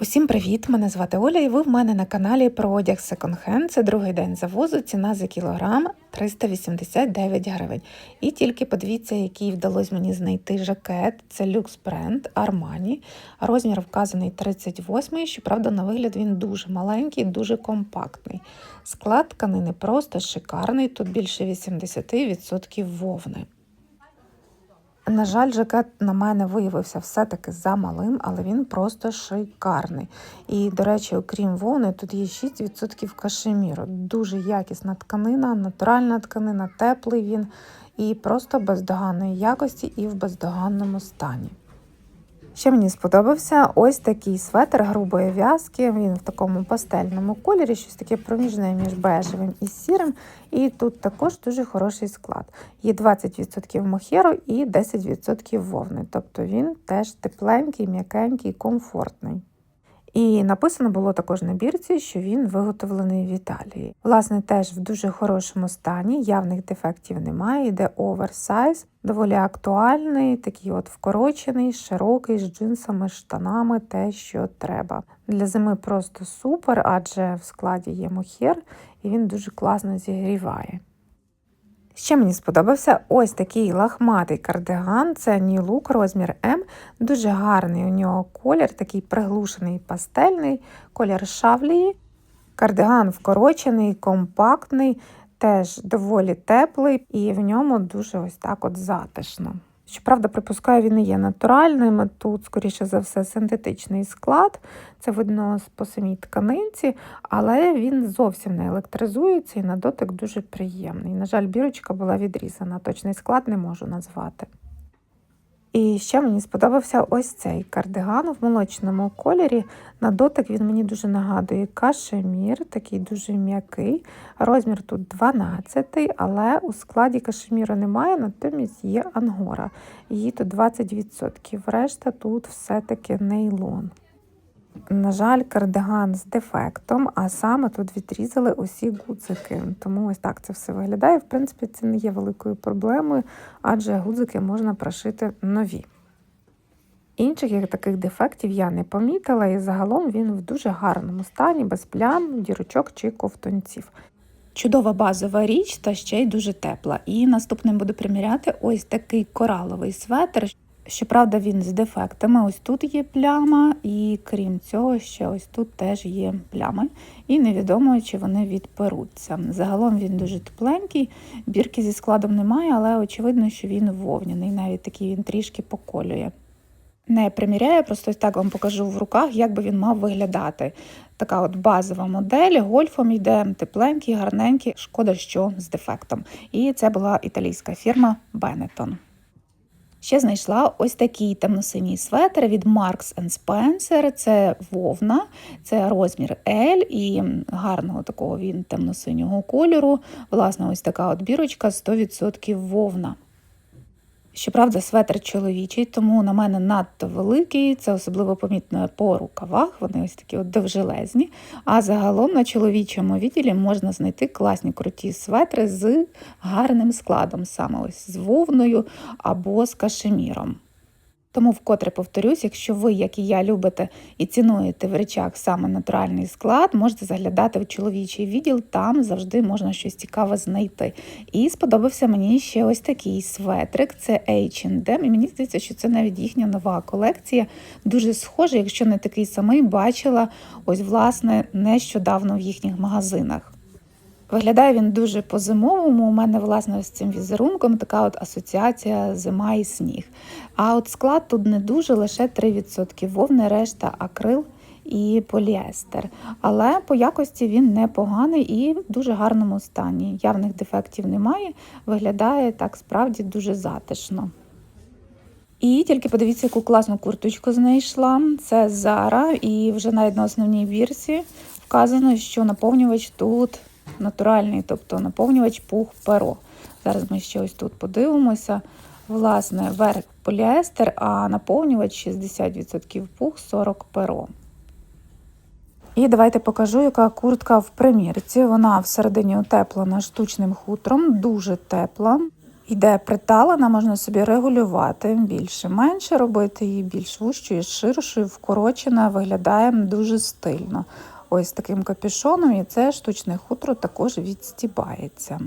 Усім привіт! Мене звати Оля, і ви в мене на каналі про одяг секонд-хенд. Це другий день завозу. Ціна за кілограм 389 гривень. І тільки подивіться, який вдалося мені знайти жакет. Це люкс бренд Armani. Розмір вказаний 38 Щоправда, на вигляд він дуже маленький, дуже компактний. Склад тканини просто шикарний. Тут більше 80% вовни. На жаль, жакет на мене виявився все-таки замалим, але він просто шикарний. І, до речі, окрім вони, тут є 6% кашеміру. Дуже якісна тканина, натуральна тканина, теплий він і просто бездоганної якості і в бездоганному стані. Ще мені сподобався ось такий светр грубої в'язки. Він в такому пастельному кольорі, щось таке проміжне між бежевим і сірим. І тут також дуже хороший склад. Є 20% мохеру і 10% вовни. Тобто він теж тепленький, м'якенький, комфортний. І написано було також на бірці, що він виготовлений в Італії. Власне, теж в дуже хорошому стані, явних дефектів немає, йде оверсайз, доволі актуальний, такий от вкорочений, широкий, з джинсами, штанами, те, що треба. Для зими просто супер, адже в складі є мохер, і він дуже класно зігріває. Ще мені сподобався ось такий лахматий кардиган. Це Look, розмір М. Дуже гарний у нього колір, такий приглушений пастельний, колір шавлії. Кардиган вкорочений, компактний, теж доволі теплий, і в ньому дуже ось так от затишно. Щоправда, припускаю, він не є натуральним. Тут, скоріше за все, синтетичний склад. Це видно по самій тканинці, але він зовсім не електризується і на дотик дуже приємний. На жаль, бірочка була відрізана, точний склад не можу назвати. І ще мені сподобався ось цей кардиган в молочному кольорі. На дотик він мені дуже нагадує кашемір, такий дуже м'який. Розмір тут 12, але у складі кашеміру немає, натомість є ангора. Її тут 20%. Решта тут все-таки нейлон. На жаль, кардиган з дефектом, а саме тут відрізали усі гудзики. Тому ось так це все виглядає. В принципі, це не є великою проблемою, адже гудзики можна прошити нові. Інших таких дефектів я не помітила, і загалом він в дуже гарному стані, без плям, дірочок чи ковтунців. Чудова базова річ та ще й дуже тепла. І наступним буду приміряти ось такий кораловий светр. Щоправда, він з дефектами. Ось тут є пляма, і крім цього, ще ось тут теж є плями. І невідомо, чи вони відперуться. Загалом він дуже тепленький, бірки зі складом немає, але очевидно, що він вовняний. Навіть такий він трішки поколює. Не приміряю, просто ось так вам покажу в руках, як би він мав виглядати. Така от базова модель, гольфом йде тепленький, гарненький, шкода, що з дефектом. І це була італійська фірма Benetton. Ще знайшла ось такий темно-синій светр від Marks Spencer. Це вовна, це розмір L і гарного такого він темно-синього кольору. Власне, ось така от бірочка 100% вовна. Щоправда, светр чоловічий, тому на мене надто великий, це особливо помітно по рукавах, вони ось такі от довжелезні. А загалом на чоловічому відділі можна знайти класні круті светри з гарним складом, саме ось з вовною або з кашеміром. Тому вкотре повторюсь, якщо ви, як і я, любите і цінуєте в речах саме натуральний склад, можете заглядати в чоловічий відділ, там завжди можна щось цікаве знайти. І сподобався мені ще ось такий светрик, це H&M, і мені здається, що це навіть їхня нова колекція. Дуже схожа, якщо не такий самий, бачила ось, власне, нещодавно в їхніх магазинах. Виглядає він дуже по-зимовому. У мене, власне, з цим візерунком така от асоціація зима і сніг. А от склад тут не дуже, лише 3% вовни, решта акрил і поліестер. Але по якості він непоганий і в дуже гарному стані. Явних дефектів немає. Виглядає так справді дуже затишно. І тільки подивіться, яку класну курточку знайшла. Це Zara, і вже навіть на основній вірсі вказано, що наповнювач тут натуральний, тобто наповнювач пух перо. Зараз ми ще ось тут подивимося. Власне, верх поліестер, а наповнювач 60% пух, 40 перо. І давайте покажу, яка куртка в примірці. Вона всередині утеплена штучним хутром, дуже тепла. Йде приталена, можна собі регулювати, більше менше робити її, більш вущою, ширшою, вкорочена, виглядає дуже стильно. Ось таким капюшоном, і це штучне хутро також відстібається.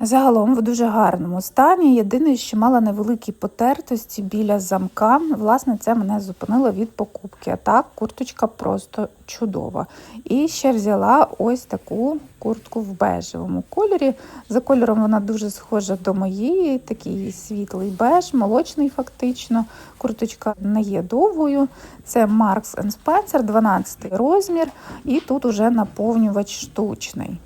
Загалом в дуже гарному стані. Єдине, що мала невеликі потертості біля замка. Власне, це мене зупинило від покупки. А так, курточка просто чудова. І ще взяла ось таку куртку в бежевому кольорі. За кольором вона дуже схожа до моєї, такий світлий беж, молочний фактично. Курточка не є довгою. Це Marks Spencer, 12 розмір, і тут уже наповнювач штучний.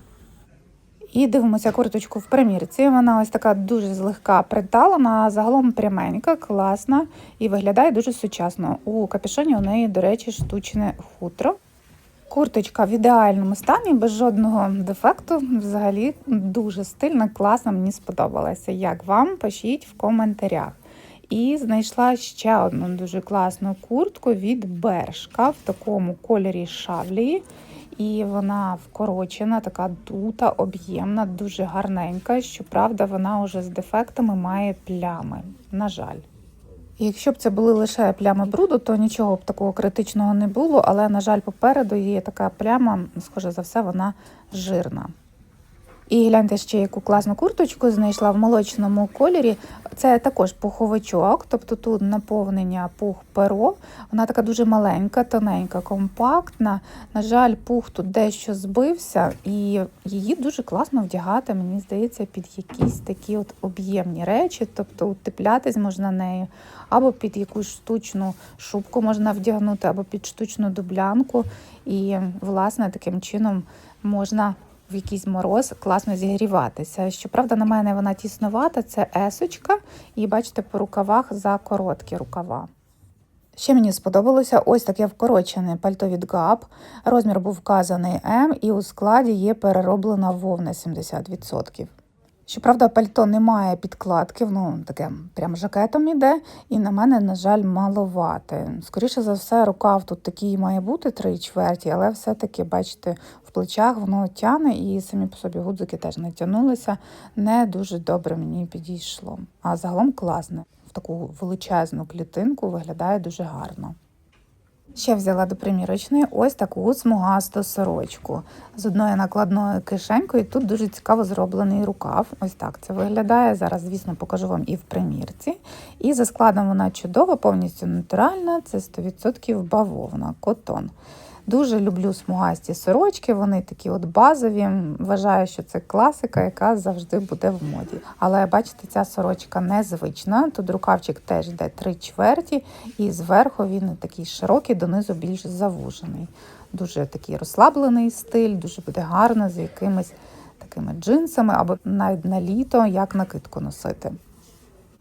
І дивимося курточку в примірці. Вона ось така дуже злегка приталена, загалом пряменька, класна і виглядає дуже сучасно. У капюшоні у неї, до речі, штучне хутро. Курточка в ідеальному стані, без жодного дефекту. Взагалі дуже стильна, класна, мені сподобалася. Як вам? Пишіть в коментарях. І знайшла ще одну дуже класну куртку від Бершка в такому кольорі шавлії. І вона вкорочена, така дута, об'ємна, дуже гарненька. Щоправда, вона вже з дефектами має плями. На жаль. Якщо б це були лише плями бруду, то нічого б такого критичного не було, але, на жаль, попереду є така пляма, схоже за все, вона жирна. І гляньте ще яку класну курточку знайшла в молочному кольорі. Це також пуховичок, тобто тут наповнення пух перо. Вона така дуже маленька, тоненька, компактна. На жаль, пух тут дещо збився, і її дуже класно вдягати, мені здається, під якісь такі от об'ємні речі, тобто утеплятись можна нею, або під якусь штучну шубку можна вдягнути, або під штучну дублянку. І, власне, таким чином можна в якийсь мороз класно зігріватися. Щоправда, на мене вона тісновата, це есочка, і бачите, по рукавах за короткі рукава. Ще мені сподобалося ось таке вкорочене пальто від ГАП. Розмір був вказаний М, і у складі є перероблена вовна 70%. Щоправда, пальто не має підкладки, воно таке прям жакетом іде, і на мене, на жаль, маловате. Скоріше за все, рукав тут такий має бути три чверті, але все-таки, бачите, в плечах воно тяне і самі по собі гудзики теж не тягнулися. Не дуже добре мені підійшло. А загалом класне. В таку величезну клітинку виглядає дуже гарно. Ще взяла до примірочної ось таку смугасту сорочку з одною накладною кишенькою. Тут дуже цікаво зроблений рукав. Ось так це виглядає. Зараз, звісно, покажу вам і в примірці. І за складом вона чудова, повністю натуральна. Це 100% бавовна, котон. Дуже люблю смугасті сорочки, вони такі от базові. Вважаю, що це класика, яка завжди буде в моді. Але бачите, ця сорочка незвична. Тут рукавчик теж йде три чверті, і зверху він такий широкий, донизу більш завужений. Дуже такий розслаблений стиль, дуже буде гарно з якимись такими джинсами або навіть на літо як накидку носити.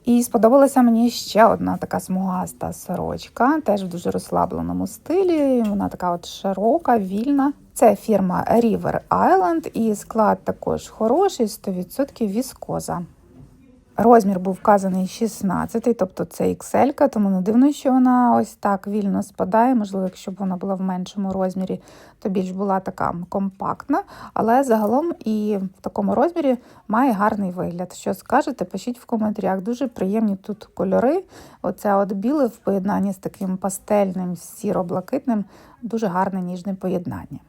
І сподобалася мені ще одна така смугаста сорочка, теж в дуже розслабленому стилі. Вона така от широка, вільна. Це фірма River Island і склад також хороший, 100% віскоза. Розмір був вказаний 16, тобто це XL, тому не дивно, що вона ось так вільно спадає. Можливо, якщо б вона була в меншому розмірі, то більш була така компактна. Але загалом і в такому розмірі має гарний вигляд. Що скажете, пишіть в коментарях. Дуже приємні тут кольори. Оце от біле в поєднанні з таким пастельним, сіро-блакитним, дуже гарне ніжне поєднання.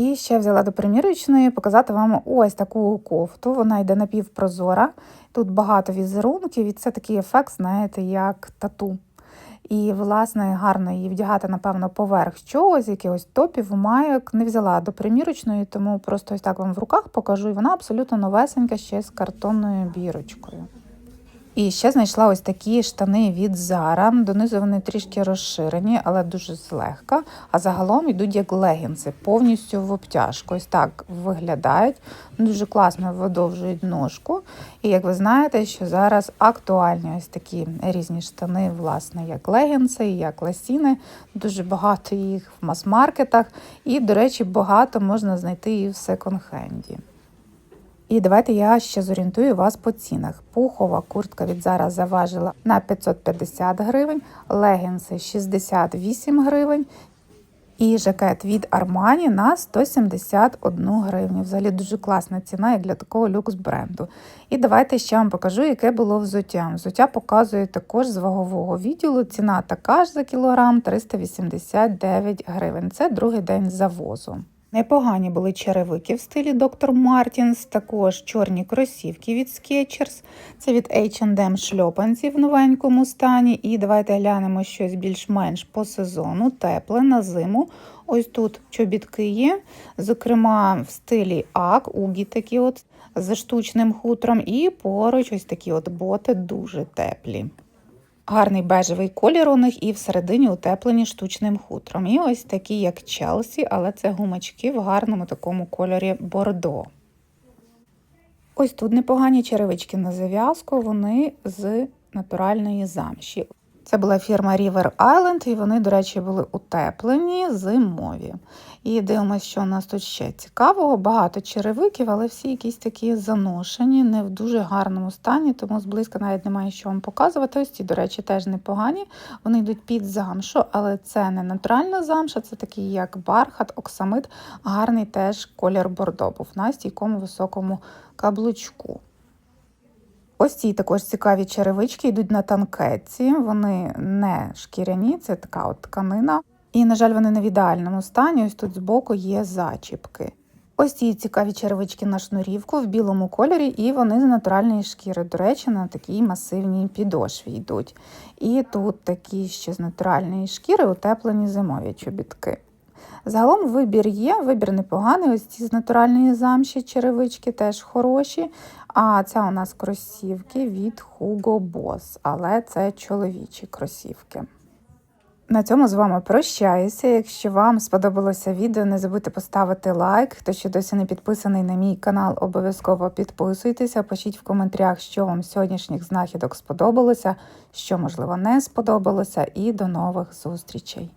І ще взяла до примірочної показати вам ось таку кофту. Вона йде напівпрозора. Тут багато візерунків, і це такий ефект, знаєте, як тату. І, власне, гарно її вдягати, напевно, поверх чогось, якихось топів, майок. Не взяла до примірочної, тому просто ось так вам в руках покажу. І вона абсолютно новесенька ще з картонною бірочкою. І ще знайшла ось такі штани від Zara. Донизу вони трішки розширені, але дуже злегка. А загалом йдуть як легінси, повністю в обтяжку. Ось так виглядають. Дуже класно видовжують ножку. І як ви знаєте, що зараз актуальні ось такі різні штани, власне, як легінси, як ласіни. Дуже багато їх в мас-маркетах. І, до речі, багато можна знайти і в секонд-хенді. І давайте я ще зорієнтую вас по цінах. Пухова куртка від зараз заважила на 550 гривень, легінси 68 гривень. І жакет від Armani на 171 гривню. Взагалі дуже класна ціна як для такого люкс бренду. І давайте ще вам покажу, яке було взуття. Взуття показує також з вагового відділу. Ціна така ж за кілограм 389 гривень. Це другий день завозу. Непогані були черевики в стилі Dr. Martens, також чорні кросівки від Skechers. Це від H&M шльопанці в новенькому стані. І давайте глянемо щось більш-менш по сезону, тепле на зиму. Ось тут чобітки є, зокрема в стилі ак, угі такі от з штучним хутром, і поруч ось такі от боти дуже теплі. Гарний бежевий колір у них і всередині утеплені штучним хутром. І ось такі, як Челсі, але це гумачки в гарному такому кольорі бордо. Ось тут непогані черевички на зав'язку, вони з натуральної замші. Це була фірма River Island, і вони, до речі, були утеплені зимові. І дивимося, що у нас тут ще цікавого. Багато черевиків, але всі якісь такі заношені, не в дуже гарному стані, тому зблизька навіть немає що вам показувати. Ось ці, до речі, теж непогані. Вони йдуть під замшу, але це не натуральна замша, це такий як бархат, оксамит, гарний теж колір бордо був на стійкому високому каблучку. Ось ці також цікаві черевички йдуть на танкетці, вони не шкіряні, це така от тканина. І, на жаль, вони не в ідеальному стані. Ось тут збоку є зачіпки. Ось ці цікаві черевички на шнурівку в білому кольорі, і вони з натуральної шкіри. До речі, на такій масивній підошві йдуть. І тут такі ще з натуральної шкіри утеплені зимові чобітки. Загалом вибір є, вибір непоганий. Ось ці з натуральної замші черевички теж хороші. А це у нас кросівки від Hugo Boss, але це чоловічі кросівки. На цьому з вами прощаюся. Якщо вам сподобалося відео, не забудьте поставити лайк. Хто ще досі не підписаний на мій канал, обов'язково підписуйтеся. Пишіть в коментарях, що вам сьогоднішніх знахідок сподобалося, що можливо не сподобалося, і до нових зустрічей.